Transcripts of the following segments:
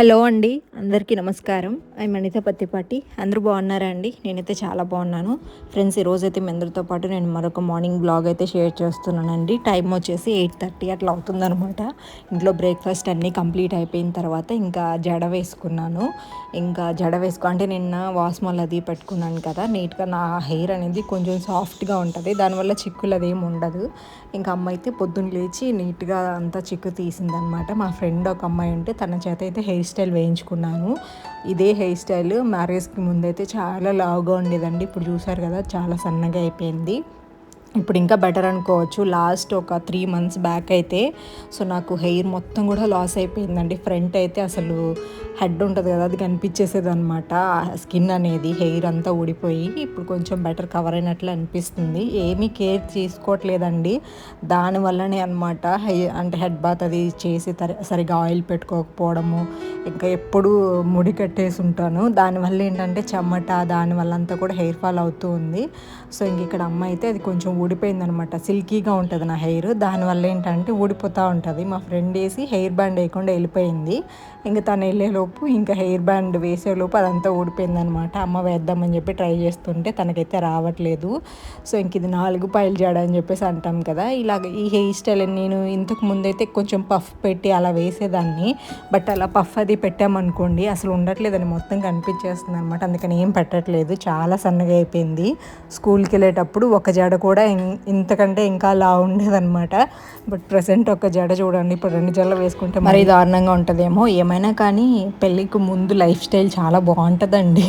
Hello అండి అందరికీ నమస్కారం. ఐ మణిత పత్తిపాటి అందరూ బాగున్నారా అండి? నేనైతే చాలా బాగున్నాను. ఫ్రెండ్స్ ఈరోజు అయితే మీ అందరితో పాటు నేను మరొక మార్నింగ్ బ్లాగ్ అయితే షేర్ చేస్తున్నానండి. టైం వచ్చేసి ఎయిట్ థర్టీ అట్లా అవుతుందనమాట ఇంట్లో బ్రేక్ఫాస్ట్ అన్నీ కంప్లీట్ అయిపోయిన తర్వాత ఇంకా జడ వేసుకున్నాను. ఇంకా జడ వేసుకో అంటే నిన్న వాస్మాల్ అది పెట్టుకున్నాను కదా నీట్గా నా హెయిర్ అనేది కొంచెం సాఫ్ట్గా ఉంటుంది. దానివల్ల చిక్కులు అదేమి ఉండదు. ఇంకా అమ్మ అయితే పొద్దున్న లేచి నీట్గా అంతా చిక్కు తీసిందనమాట మా ఫ్రెండ్ ఒక అమ్మాయి ఉంటే తన చేత అయితే హెయిర్ స్టైల్ వేయించుకున్నాను. ఇదే హెయిర్ స్టైల్ మ్యారేజ్కి ముందైతే చాలా లావుగా ఉండేదండి. ఇప్పుడు చూసారు కదా చాలా సన్నగా అయిపోయింది. ఇప్పుడు ఇంకా బెటర్ అనుకోవచ్చు. లాస్ట్ ఒక త్రీ మంత్స్ బ్యాక్ అయితే సో నాకు హెయిర్ మొత్తం కూడా లాస్ అయిపోయిందండి. ఫ్రంట్ అయితే అసలు హెడ్ ఉంటుంది కదా అది కనిపించేసేది అనమాట స్కిన్ అనేది హెయిర్ అంతా ఊడిపోయి ఇప్పుడు కొంచెం బెటర్ కవర్ అయినట్లు అనిపిస్తుంది. ఏమీ కేర్ తీసుకోవట్లేదండి దానివల్లనే అనమాట హెయిర్ అంటే హెడ్ బాత్ అది చేసి సరిగా ఆయిల్ పెట్టుకోకపోవడము ఇంకా ఎప్పుడు ముడి కట్టేసి ఉంటాను. దానివల్ల ఏంటంటే చెమట దానివల్ల అంతా కూడా హెయిర్ ఫాల్ అవుతూ ఉంది. సో ఇంక ఇక్కడ అమ్మ అయితే అది కొంచెం ఊడిపోయిందనమాట. సిల్కీగా ఉంటుంది నా హెయిర్. దానివల్ల ఏంటంటే ఊడిపోతూ ఉంటుంది. మా ఫ్రెండ్ వేసి హెయిర్ బ్యాండ్ వేయకుండా వెళ్ళిపోయింది. ఇంకా తను వెళ్ళేలోపు ఇంకా హెయిర్ బ్యాండ్ వేసేలోపు అదంతా ఊడిపోయిందనమాట. అమ్మ వేద్దామని చెప్పి ట్రై చేస్తుంటే తనకైతే రావట్లేదు. సో ఇంక ఇది నాలుగు పైలు జడ అని చెప్పేసి అంటాం కదా. ఇలాగ ఈ హెయిర్ స్టైల్ నేను ఇంతకు ముందైతే కొంచెం పఫ్ పెట్టి అలా వేసేదాన్ని. బట్ అలా పఫ్ అది పెట్టామనుకోండి అసలు ఉండట్లేదని మొత్తం కనిపించేస్తుంది అనమాట అందుకని ఏం పెట్టట్లేదు. చాలా సన్నగా అయిపోయింది. స్కూల్కి వెళ్ళేటప్పుడు ఒక జడ కూడా ఇంతకంటే ఇంకా లా ఉండేదన్నమాట. బట్ ప్రజెంట్ ఒక జడ చూడండి ఇప్పుడు రెండు జడలు వేసుకుంటే మరీ దారుణంగా ఉంటుందేమో. ఏమైనా కానీ పెళ్ళికి ముందు లైఫ్ స్టైల్ చాలా బాగుంటుందండి.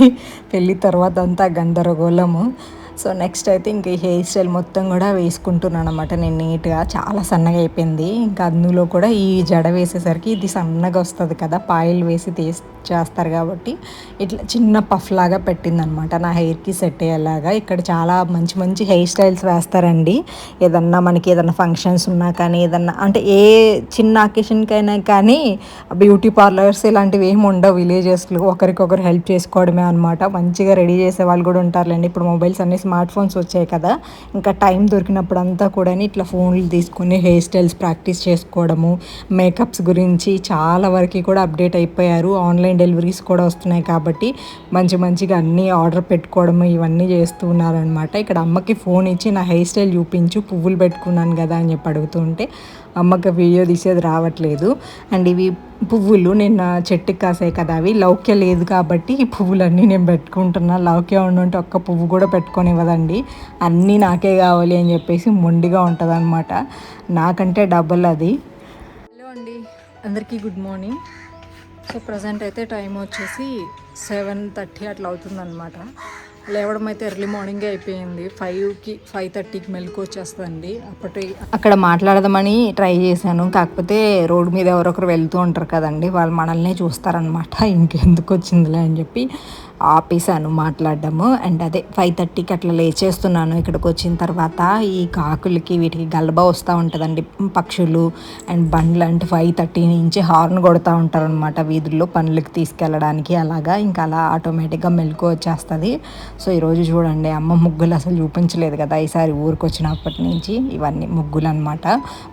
పెళ్ళి తర్వాత అంతా గందరగోళము. సో నెక్స్ట్ అయితే ఇంక ఈ హెయిర్ స్టైల్ మొత్తం కూడా వేసుకుంటున్నాను అనమాట నేను నీట్గా చాలా సన్నగా అయిపోయింది. ఇంకా అందులో కూడా ఈ జడ వేసేసరికి ఇది సన్నగా వస్తుంది కదా పాయిల్ వేసి తీసి చేస్తారు కాబట్టి ఇట్లా చిన్న పఫ్ లాగా పెట్టిందనమాట నా హెయిర్కి సెట్ అయ్యేలాగా. ఇక్కడ చాలా మంచి మంచి హెయిర్ స్టైల్స్ వేస్తారండి. ఏదన్నా మనకి ఏదన్నా ఫంక్షన్స్ ఉన్నా కానీ ఏదన్నా అంటే ఏ చిన్న అకేషన్కైనా కానీ బ్యూటీ పార్లర్స్ ఇలాంటివి ఏమి ఉండవు. విలేజెస్లో ఒకరికొకరు హెల్ప్ చేసుకోవడమే అనమాట మంచిగా రెడీ చేసే వాళ్ళు కూడా ఉంటారులేండి. ఇప్పుడు మొబైల్స్ అన్ని స్మార్ట్ ఫోన్స్ వచ్చాయి కదా. ఇంకా టైం దొరికినప్పుడు అంతా కూడా ఇట్లా ఫోన్లు తీసుకుని హెయిర్ స్టైల్స్ ప్రాక్టీస్ చేసుకోవడము మేకప్స్ గురించి చాలా వరకు కూడా అప్డేట్ అయిపోయారు. ఆన్లైన్ డెలివరీస్ కూడా వస్తున్నాయి కాబట్టి మంచి మంచిగా అన్నీ ఆర్డర్ పెట్టుకోవడము ఇవన్నీ చేస్తూ ఉన్నారనమాట ఇక్కడ అమ్మకి ఫోన్ ఇచ్చి నా హెయిర్ స్టైల్ చూపించు పువ్వులు పెట్టుకున్నాను కదా అని చెప్పి అడుగుతుంటే అమ్మకి వీడియో తీసేది రావట్లేదు. అండ్ ఇవి పువ్వులు నేను చెట్టుకి కాసాయి కదా అవి. లౌక్య లేదు కాబట్టి ఈ పువ్వులన్నీ నేను పెట్టుకుంటున్నా. లౌక్య ఉండుంటే ఒక్క పువ్వు కూడా పెట్టుకొనివ్వదండి. అన్నీ నాకే కావాలి అని చెప్పేసి మొండిగా ఉంటుంది అనమాట నాకంటే డబుల్ అది. హలో అండి. అందరికీ గుడ్ మార్నింగ్. సో ప్రజెంట్ అయితే టైం వచ్చేసి సెవెన్ థర్టీ అట్లా అవుతుందన్నమాట. లేవడం అయితే ఎర్లీ మార్నింగే అయిపోయింది. ఫైవ్కి ఫైవ్ థర్టీకి మెలకు వచ్చేస్తుంది అప్పటి అక్కడ మాట్లాడదామని ట్రై చేశాను. కాకపోతే రోడ్డు మీద ఎవరొకరు వెళ్తూ ఉంటారు కదండి. వాళ్ళు మనల్ని చూస్తారనమాట ఇంకెందుకు వచ్చిందిలే అని చెప్పి. ఆపేసాను మాట్లాడడము. అండ్ అదే ఫైవ్ థర్టీకి అట్లా లేచేస్తున్నాను ఇక్కడికి వచ్చిన తర్వాత ఈ కాకులకి వీటికి గలబ వస్తూ ఉంటుందండి. పక్షులు అండ్ బండ్లు అంటే ఫైవ్ థర్టీ నుంచి హార్న్ కొడుతూ ఉంటారు అనమాట వీధుల్లో పనులకి తీసుకెళ్ళడానికి అలాగా. ఇంకా అలా ఆటోమేటిక్గా మెలకు వచ్చేస్తుంది. సో ఈరోజు చూడండి అమ్మ ముగ్గులు అసలు చూపించలేదు కదా ఈసారి ఊరికి వచ్చినప్పటి నుంచి ఇవన్నీ ముగ్గులు అనమాట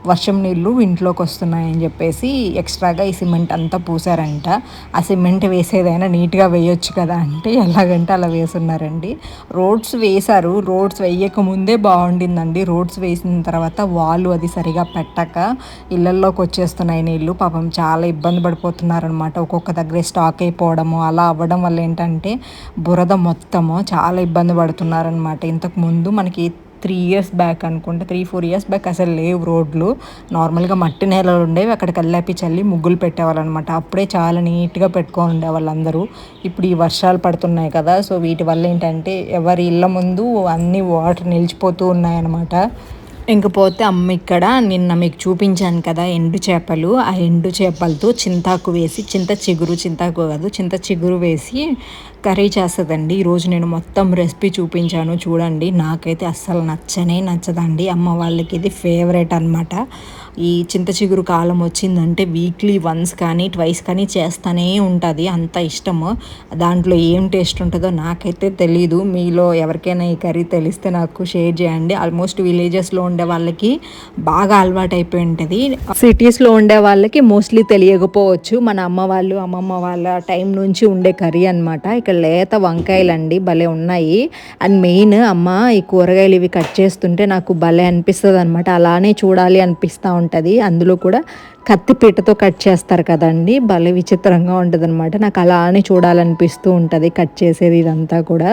వర్షం నీళ్ళు ఇంట్లోకి వస్తున్నాయని చెప్పేసి ఎక్స్ట్రాగా ఈ సిమెంట్ అంతా పూసారంట. ఆ సిమెంట్ వేసేదైనా నీట్గా వేయొచ్చు కదా అని అంటే ఎలాగంటే అలా వేసున్నారండి. రోడ్స్ వేశారు. రోడ్స్ వేయక ముందే బాగుండిందండి. రోడ్స్ వేసిన తర్వాత వాళ్ళు అది సరిగా పెట్టక ఇళ్ళల్లోకి వచ్చేస్తున్నాయి నీళ్ళు పాపం చాలా ఇబ్బంది పడిపోతున్నారనమాట ఒక్కొక్క దగ్గరే స్టాక్ అయిపోవడము అలా అవ్వడం వల్ల ఏంటంటే బురద మొత్తము చాలా ఇబ్బంది పడుతున్నారనమాట ఇంతకు ముందు మనకి త్రీ ఇయర్స్ బ్యాక్ అనుకుంటే త్రీ ఫోర్ ఇయర్స్ బ్యాక్ అసలు లేవు రోడ్లు. నార్మల్గా మట్టి నేలలు ఉండేవి అక్కడ కల్లాపి చల్లి ముగ్గులు పెట్టేవాళ్ళు అనమాట అప్పుడే చాలా నీట్గా పెట్టుకొని ఉండే వాళ్ళందరూ ఇప్పుడు ఈ వర్షాలు పడుతున్నాయి కదా సో వీటి వల్ల ఏంటంటే ఎవరి ఇళ్ళ ముందు అన్ని వాటర్ నిలిచిపోతూ ఉన్నాయన్నమాట. ఇంకపోతే అమ్మ ఇక్కడ నిన్న మీకు చూపించాను కదా ఎండు చేపలు. ఆ ఎండు చేపలతో చింతాకు వేసి చింత చిగురు చింతాకు కాదు చింత చిగురు వేసి కర్రీ చేస్తుందండి. ఈరోజు నేను మొత్తం రెసిపీ చూపించాను చూడండి. నాకైతే అస్సలు నచ్చనే నచ్చదండి. అమ్మ వాళ్ళకి ఇది ఫేవరెట్ అనమాట ఈ చింత చిగురు కాలం వచ్చిందంటే వీక్లీ వన్స్ కానీ ట్వైస్ కానీ చేస్తూనే ఉంటుంది. అంత ఇష్టము. దాంట్లో ఏం టేస్ట్ ఉంటుందో నాకైతే తెలీదు. మీలో ఎవరికైనా ఈ కర్రీ తెలిస్తే నాకు షేర్ చేయండి. ఆల్మోస్ట్ విలేజెస్లో ఉండే వాళ్ళకి బాగా అలవాటు అయిపోయి ఉంటుంది సిటీస్లో ఉండే వాళ్ళకి మోస్ట్లీ తెలియకపోవచ్చు. మన అమ్మ వాళ్ళు అమ్మమ్మ వాళ్ళ టైం నుంచి ఉండే కర్రీ అనమాట ఇక్కడ లేత వంకాయలు అండి భలే ఉన్నాయి. అండ్ మెయిన్ అమ్మ ఈ కూరగాయలు ఇవి కట్ చేస్తుంటే నాకు భలే అనిపిస్తుంది అనమాట అలానే చూడాలి అనిపిస్తూ ఉంటుంది. అందులో కూడా కత్తిపీటతో కట్ చేస్తారు కదండి. భలే విచిత్రంగా ఉంటుంది అనమాట నాకు అలా అని చూడాలనిపిస్తూ ఉంటుంది కట్ చేసేది ఇదంతా కూడా.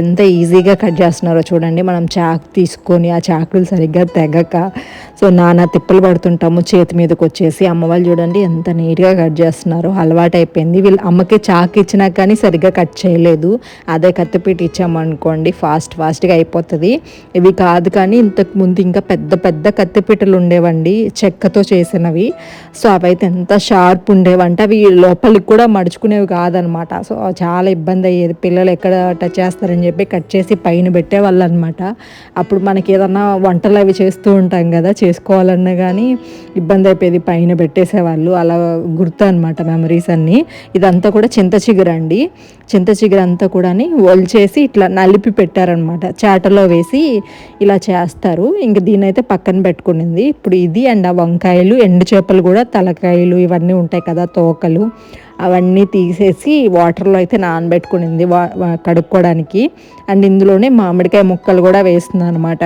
ఎంత ఈజీగా కట్ చేస్తున్నారో చూడండి. మనం చాకు తీసుకొని ఆ చాకులు సరిగ్గా తెగక సో నానా తిప్పలు పడుతుంటాము చేతి మీదకి వచ్చేసి అమ్మ వాళ్ళు చూడండి ఎంత నీట్గా కట్ చేస్తున్నారో. అలవాటు అయిపోయింది వీళ్ళు అమ్మకి చాకు ఇచ్చినా కానీ సరిగ్గా కట్ చేయలేదు. అదే కత్తిపీట ఇచ్చామనుకోండి ఫాస్ట్ ఫాస్ట్గా అయిపోతుంది. ఇవి కాదు కానీ ఇంతకు ముందు ఇంకా పెద్ద పెద్ద కత్తిపీటలు ఉండేవండి. చెక్కతో చేసినవి. సో అవైతే ఎంత షార్ప్ ఉండేవంటే అవి లోపలికి కూడా మడుచుకునేవి కాదనమాట. సో చాలా ఇబ్బంది అయ్యేది. పిల్లలు ఎక్కడ టచ్ చేస్తారని చెప్పి కట్ చేసి పైన పెట్టేవాళ్ళు అనమాట అప్పుడు మనకి ఏదన్నా వంటలు అవి చేస్తూ ఉంటాం కదా చేసుకోవాలన్నా కానీ ఇబ్బంది అయిపోయేది పైన పెట్టేసేవాళ్ళు. అలా గుర్తు అనమాట మెమరీస్ అన్నీ. ఇదంతా కూడా చింత చిగురండి చింత చిగురు అంతా కూడా ఒలిచేసి ఇట్లా నలిపి పెట్టారనమాట చాటలో వేసి ఇలా చేస్తారు. ఇంక దీని అయితే పక్కన పెట్టుకునింది. ఇప్పుడు ఇది అండ్ ఆ వంకాయలు ఎండు చేపలు కూడా తలకాయలు ఇవన్నీ ఉంటాయి కదా తోకలు. అవన్నీ తీసేసి వాటర్లో అయితే నానబెట్టుకునింది వా కడుక్కోవడానికి అండ్ ఇందులోనే మామిడికాయ ముక్కలు కూడా వేస్తుంది అనమాట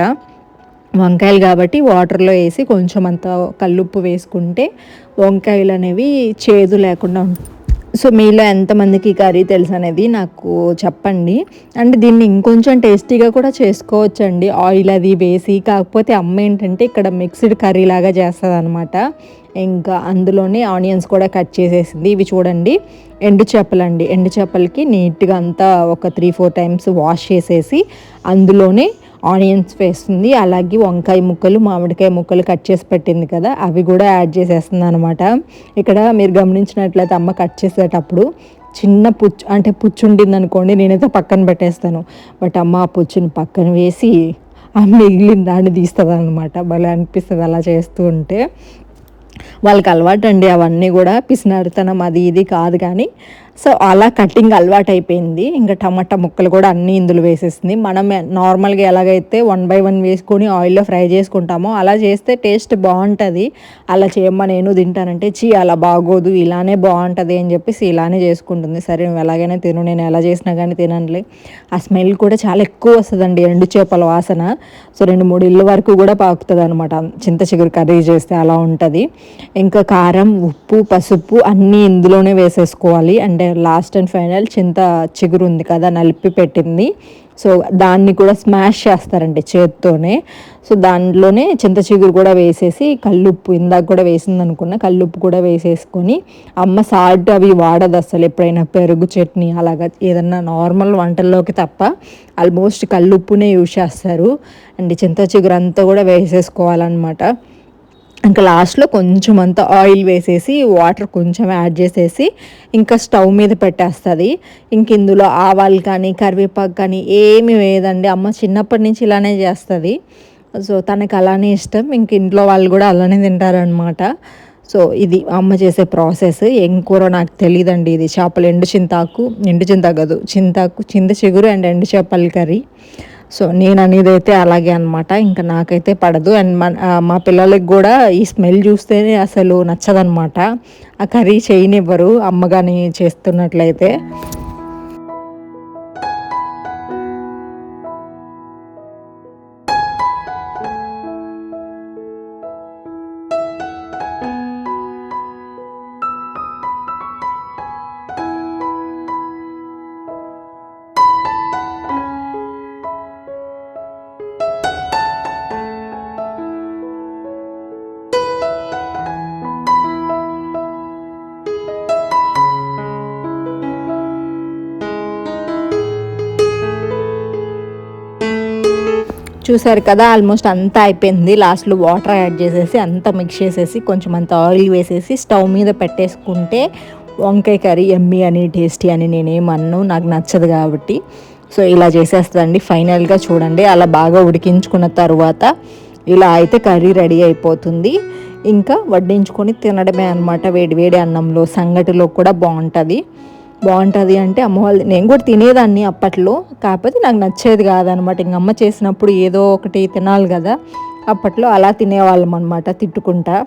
వంకాయలు కాబట్టి వాటర్లో వేసి కొంచెం అంత కల్లుప్పు వేసుకుంటే వంకాయలు అనేవి చేదు లేకుండా సో మీలో ఎంతమందికి కర్రీ తెలుసు అనేది నాకు చెప్పండి. అండ్ దీన్ని ఇంకొంచెం టేస్టీగా కూడా చేసుకోవచ్చు అండి ఆయిల్ అది వేసి కాకపోతే అమ్మ ఏంటంటే ఇక్కడ మిక్స్డ్ కర్రీ లాగా చేస్తుంది అనమాట ఇంకా అందులోనే ఆనియన్స్ కూడా కట్ చేసేసింది. ఇవి చూడండి ఎండు చేపలండి ఎండు చేపలకి నీట్గా అంతా ఒక త్రీ ఫోర్ టైమ్స్ వాష్ చేసేసి అందులోనే ఆనియన్స్ వేస్తుంది అలాగే వంకాయ ముక్కలు మామిడికాయ ముక్కలు కట్ చేసి పెట్టింది కదా అవి కూడా యాడ్ చేసేస్తుంది అనమాట ఇక్కడ మీరు గమనించినట్లయితే అమ్మ కట్ చేసేటప్పుడు చిన్న పుచ్చు అంటే పుచ్చు ఉండింది అనుకోండి నేనైతే పక్కన పెట్టేస్తాను. బట్ అమ్మ ఆ పుచ్చుని పక్కన వేసి ఆ మిగిలిన దాన్ని తీస్తుంది అనమాట భలే అనిపిస్తుంది అలా చేస్తూ ఉంటే. వాళ్ళకి అలవాటు అండి అవన్నీ కూడా పిసినారుతనం అది ఇది కాదు కానీ సో అలా కటింగ్ అలవాటు అయిపోయింది ఇంకా టమాటా ముక్కలు కూడా అన్నీ ఇందులో వేసేసింది. మనం నార్మల్గా ఎలాగైతే వన్ బై వన్ వేసుకొని ఆయిల్లో ఫ్రై చేసుకుంటామో అలా చేస్తే టేస్ట్ బాగుంటుంది. అలా చేయమ్మా నేను తింటానంటే చీ అలా బాగోదు ఇలానే బాగుంటుంది అని చెప్పేసి ఇలానే చేసుకుంటుంది. సరే నువ్వు ఎలాగైనా తిను నేను ఎలా చేసినా కానీ తినండి ఆ స్మెల్ కూడా చాలా ఎక్కువ వస్తుందండి ఎండు చేపల వాసన. సో రెండు మూడు ఇళ్ళ వరకు కూడా పాకుతుంది అనమాట చింత చిగురు కర్రీ చేస్తే అలా ఉంటుంది. ఇంకా కారం ఉప్పు పసుపు అన్నీ ఇందులోనే వేసేసుకోవాలి. అంటే లాస్ట్ అండ్ ఫైనల్ చింత చిగురు ఉంది కదా నలిపి పెట్టింది. సో దాన్ని కూడా స్మాష్ చేస్తారండి చేత్తోనే. సో దాంట్లోనే చింత చిగురు కూడా వేసేసి కల్లుప్పు ఇందాక కూడా వేసింది అనుకున్న కల్లుప్పు కూడా వేసేసుకొని అమ్మ సాల్ట్ అవి వాడదు అసలు ఎప్పుడైనా పెరుగు చట్నీ అలాగా ఏదన్నా నార్మల్ వంటల్లోకి తప్ప ఆల్మోస్ట్ కల్లుప్పునే యూజ్ చేస్తారు. అండ్ చింత చిగురు అంతా కూడా వేసేసుకోవాలన్నమాట. ఇంకా లాస్ట్లో కొంచెం అంత ఆయిల్ వేసేసి వాటర్ కొంచెం యాడ్ చేసేసి ఇంకా స్టవ్ మీద పెట్టేస్తుంది. ఇంక ఇందులో ఆవాలు కానీ కరివేపాకు కానీ ఏమి వేయదండి. అమ్మ చిన్నప్పటి నుంచి ఇలానే చేస్తుంది. సో తనకు అలానే ఇష్టం. ఇంక ఇంట్లో వాళ్ళు కూడా అలానే తింటారనమాట సో ఇది అమ్మ చేసే ప్రాసెస్. ఏం కూర నాకు తెలియదండి ఇది. చేపలు ఎండు చింతాకు ఎండు చింత కాదు చింతాకు చింత చిగురు అండ్ ఎండు చేపల కర్రీ. సో నేను అనేది అయితే అలాగే అనమాట ఇంకా నాకైతే పడదు. అండ్ మా పిల్లలకి కూడా ఈ స్మెల్ చూస్తేనే అసలు నచ్చదనమాట ఆ కర్రీ చేయనివ్వరు. అమ్మ కానీ చేస్తున్నట్లయితే. చూసారు కదా ఆల్మోస్ట్ అంతా అయిపోయింది. లాస్ట్లో వాటర్ యాడ్ చేసేసి అంతా మిక్స్ చేసేసి కొంచెం అంత ఆయిల్ వేసేసి స్టవ్ మీద పెట్టేసుకుంటే వంకాయ కర్రీ ఎమ్మి అని టేస్టీ అని నేనేమన్ను నాకు నచ్చదు కాబట్టి. సో ఇలా చేసేస్తుందండి. ఫైనల్గా చూడండి అలా బాగా ఉడికించుకున్న తర్వాత ఇలా అయితే కర్రీ రెడీ అయిపోతుంది. ఇంకా వడ్డించుకొని తినడమే అనమాట వేడి వేడి అన్నంలో సంగటిలో కూడా బాగుంటుంది. బాగుంటుంది అంటే అమ్మ వాళ్ళు నేను కూడా తినేదాన్ని అప్పట్లో. కాకపోతే నాకు నచ్చేది కాదనమాట. ఇంక అమ్మ చేసినప్పుడు ఏదో ఒకటి తినాలి కదా. అప్పట్లో అలా తినేవాళ్ళం అనమాట తిట్టుకుంటా.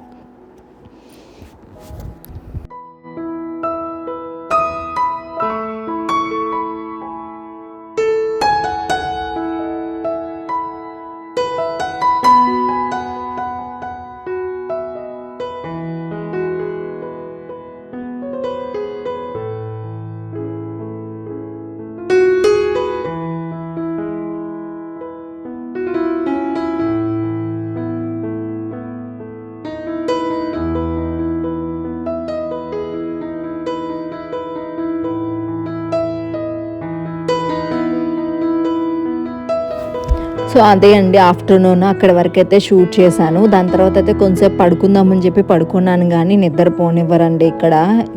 సో అదే అండి ఆఫ్టర్నూన్ అక్కడ వరకు అయితే షూట్ చేశాను. దాని తర్వాత అయితే కొంచెంసేపు పడుకుందామని చెప్పి పడుకున్నాను కానీ నిద్రపోనివ్వరండి ఇక్కడ.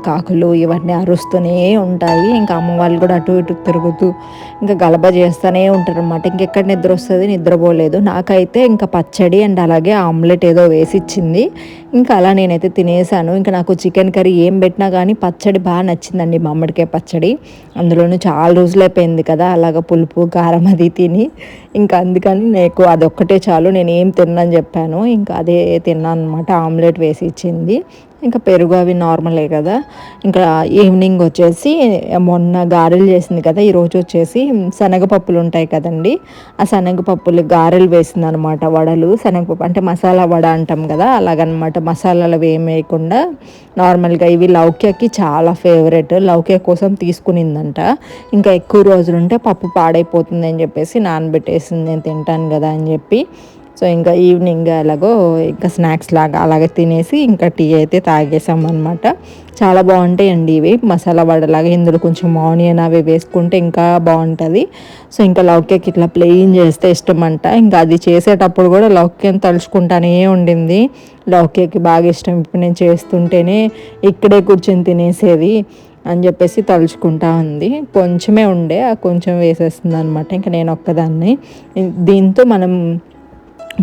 కాకులు ఇవన్నీ అరుస్తూనే ఉంటాయి. ఇంకా అమ్మ వాళ్ళు కూడా అటు ఇటు తిరుగుతూ ఇంకా గలబ చేస్తూనే ఉంటారు అనమాట ఇంకెక్కడ నిద్ర వస్తుంది? నిద్రపోలేదు. నాకైతే ఇంకా పచ్చడి అండ్ అలాగే ఆమ్లెట్ ఏదో వేసి ఇచ్చింది ఇంకా అలా నేనైతే తినేసాను ఇంకా నాకు చికెన్ కర్రీ ఏం పెట్టినా కానీ పచ్చడి బాగా నచ్చిందండి మామిడికాయ పచ్చడి. అందులోనూ చాలా రోజులు అయిపోయింది కదా అలాగ పులుపు కారం అది తిని. ఇంకా అందుకే అందుకని నాకు అదొక్కటే చాలు. నేను ఏం తిన్నాను చెప్పాను ఇంకా అదే తిన్నాను అనమాట ఆమ్లెట్ వేసి ఇచ్చింది. ఇంకా పెరుగు అవి నార్మలే కదా. ఇంకా ఈవినింగ్ వచ్చేసి మొన్న గారెలు చేసింది కదా ఈరోజు వచ్చేసి శనగపప్పులు ఉంటాయి కదండి. ఆ శనగపప్పులు గారెలు వేసింది అనమాట వడలు. శనగపప్పు అంటే మసాలా వడ అంటాం కదా అలాగనమాట మసాలాలు ఏం వేయకుండా నార్మల్గా ఇవి లౌక్యకి చాలా ఫేవరెట్ లౌక్య కోసం తీసుకునిందంట. ఇంకా ఎక్కువ రోజులు ఉంటే పప్పు పాడైపోతుంది అని చెప్పేసి నానబెట్టేసింది నేను తింటాను కదా అని చెప్పి. సో ఇంకా ఈవినింగ్ ఎలాగో ఇంకా స్నాక్స్ లాగా అలాగే తినేసి ఇంకా టీ అయితే తాగేసాం అనమాట చాలా బాగుంటాయండి ఇవి. మసాలా వడలాగా ఇందులో కొంచెం ఆనియన్ అవి వేసుకుంటే ఇంకా బాగుంటుంది. సో ఇంకా లౌక్యకి ఇట్లా ప్లెయిన్ చేస్తే ఇష్టం అంట ఇంకా అది చేసేటప్పుడు కూడా లౌక్యం తలుచుకుంటానే ఉండింది. లౌక్యకి బాగా ఇష్టం. ఇప్పుడు నేను చేస్తుంటేనే ఇక్కడే కూర్చొని తినేసేది అని చెప్పేసి తలుచుకుంటా ఉంది. కొంచెమే ఉండే ఆ కొంచెం వేసేస్తుంది అనమాట ఇంకా నేను ఒక్కదాన్ని. దీంతో మనం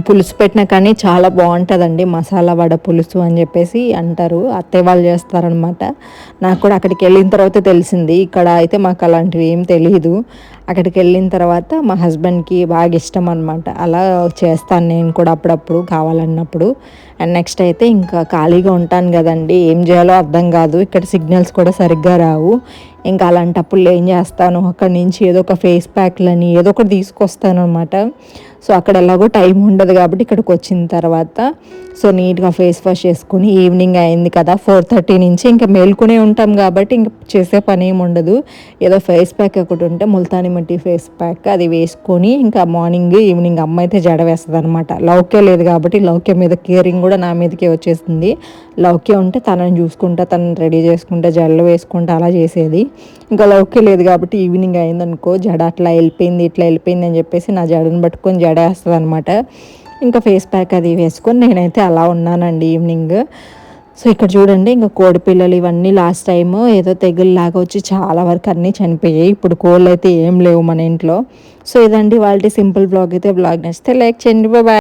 పులుసు పెట్టినా కానీ చాలా బాగుంటుందండి మసాలా వడ పులుసు అని చెప్పేసి అంటారు. అత్తయ్య వాళ్ళు చేస్తారనమాట నాకు కూడా అక్కడికి వెళ్ళిన తర్వాత తెలిసింది. ఇక్కడ అయితే మాకు అలాంటివి ఏం తెలియదు అక్కడికి వెళ్ళిన తర్వాత మా హస్బెండ్కి బాగా ఇష్టం అనమాట అలా చేస్తాను నేను కూడా అప్పుడప్పుడు కావాలన్నప్పుడు. అండ్ నెక్స్ట్ అయితే ఇంకా ఖాళీగా ఉంటాను కదండి. ఏం చేయాలో అర్థం కాదు. ఇక్కడ సిగ్నల్స్ కూడా సరిగ్గా రావు. ఇంకా అలాంటప్పుడు ఏం చేస్తాను? అక్కడి నుంచి ఏదో ఒక ఫేస్ ప్యాక్లని ఏదో ఒకటి తీసుకొస్తాను అనమాట సో అక్కడ ఎలాగో టైం ఉండదు కాబట్టి ఇక్కడికి వచ్చిన తర్వాత. సో నీట్గా ఫేస్ వాష్ చేసుకుని ఈవినింగ్ అయింది కదా ఫోర్ థర్టీ నుంచి ఇంకా మేల్కొనే ఉంటాం కాబట్టి ఇంకా చేసే పని ఏమి ఉండదు. ఏదో ఫేస్ ప్యాక్ ఒకటి ఉంటే ముల్తాని మట్టి ఫేస్ ప్యాక్ అది వేసుకొని ఇంకా మార్నింగ్ ఈవినింగ్ అమ్మ అయితే జడ వేస్తుంది అనమాట లౌక్య లేదు కాబట్టి లౌక్య మీద కేరింగ్ కూడా నా మీదకే వచ్చేసింది. లౌక్య ఉంటే తనని చూసుకుంటా తనని రెడీ చేసుకుంటా జడలు వేసుకుంటా అలా చేసేది. ఇంకా లౌక్య లేదు కాబట్టి ఈవినింగ్ అయిందనుకో జడ అట్లా వెళ్ళిపోయింది ఇట్లా వెళ్ళిపోయింది అని చెప్పేసి నా జడను పట్టుకొని జడ వేస్తుంది అనమాట ఇంకా ఫేస్ ప్యాక్ అది వేసుకొని నేనైతే అలా ఉన్నానండి ఈవినింగ్. సో ఇక్కడ చూడండి ఇంకా కోడి పిల్లలు ఇవన్నీ లాస్ట్ టైం ఏదో తెగుల్లాగా వచ్చి చాలా వరకు అన్నీ చనిపోయాయి. ఇప్పుడు కోళ్ళు అయితే ఏం లేవు మన ఇంట్లో. సో ఇదండి వాళ్ళ సింపుల్ బ్లాగ్ అయితే బ్లాగ్ నచ్చితే లైక్ చేయండి. బాయ్